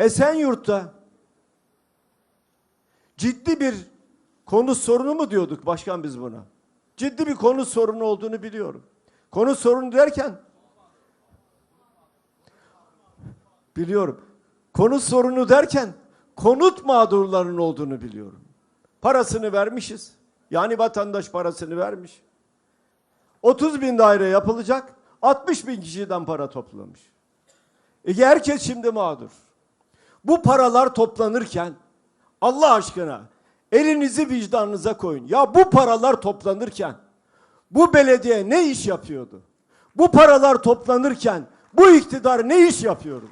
Esenyurt'ta ciddi bir konu sorunu mu diyorduk başkan biz buna? Ciddi bir konu sorunu olduğunu biliyorum. Konu sorunu derken biliyorum. Konu sorunu derken konut mağdurlarının olduğunu biliyorum. Parasını vermişiz. Yani vatandaş parasını vermiş. 30 bin daire yapılacak. 60 bin kişiden para toplamış. E herkes şimdi mağdur. Bu paralar toplanırken Allah aşkına elinizi vicdanınıza koyun. Ya bu paralar toplanırken bu belediye ne iş yapıyordu? Bu paralar toplanırken bu iktidar ne iş yapıyordu?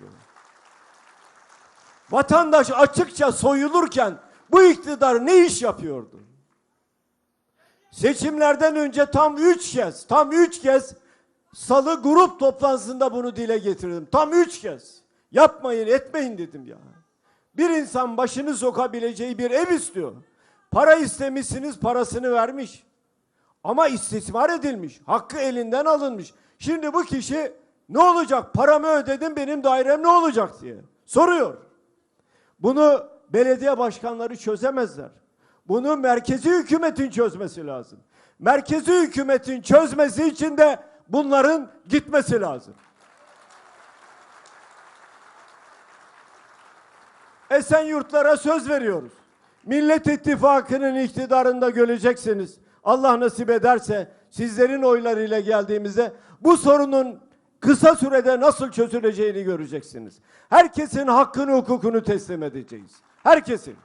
Vatandaş açıkça soyulurken bu iktidar ne iş yapıyordu? Seçimlerden önce tam üç kez, tam üç kez salı grup toplantısında bunu dile getirdim. Tam üç kez. Yapmayın, etmeyin dedim ya. Bir insan başını sokabileceği bir ev istiyor. Para istemişsiniz, parasını vermiş. Ama istismar edilmiş. Hakkı elinden alınmış. Şimdi bu kişi ne olacak? Paramı ödedim, benim dairem ne olacak diye soruyor. Bunu belediye başkanları çözemezler. Bunu merkezi hükümetin çözmesi lazım. Merkezi hükümetin çözmesi için de bunların gitmesi lazım. Esenyurtlara söz veriyoruz. Millet İttifakı'nın iktidarında göreceksiniz. Allah nasip ederse sizlerin oylarıyla geldiğimizde bu sorunun kısa sürede nasıl çözüleceğini göreceksiniz. Herkesin hakkını hukukunu teslim edeceğiz. Herkesin.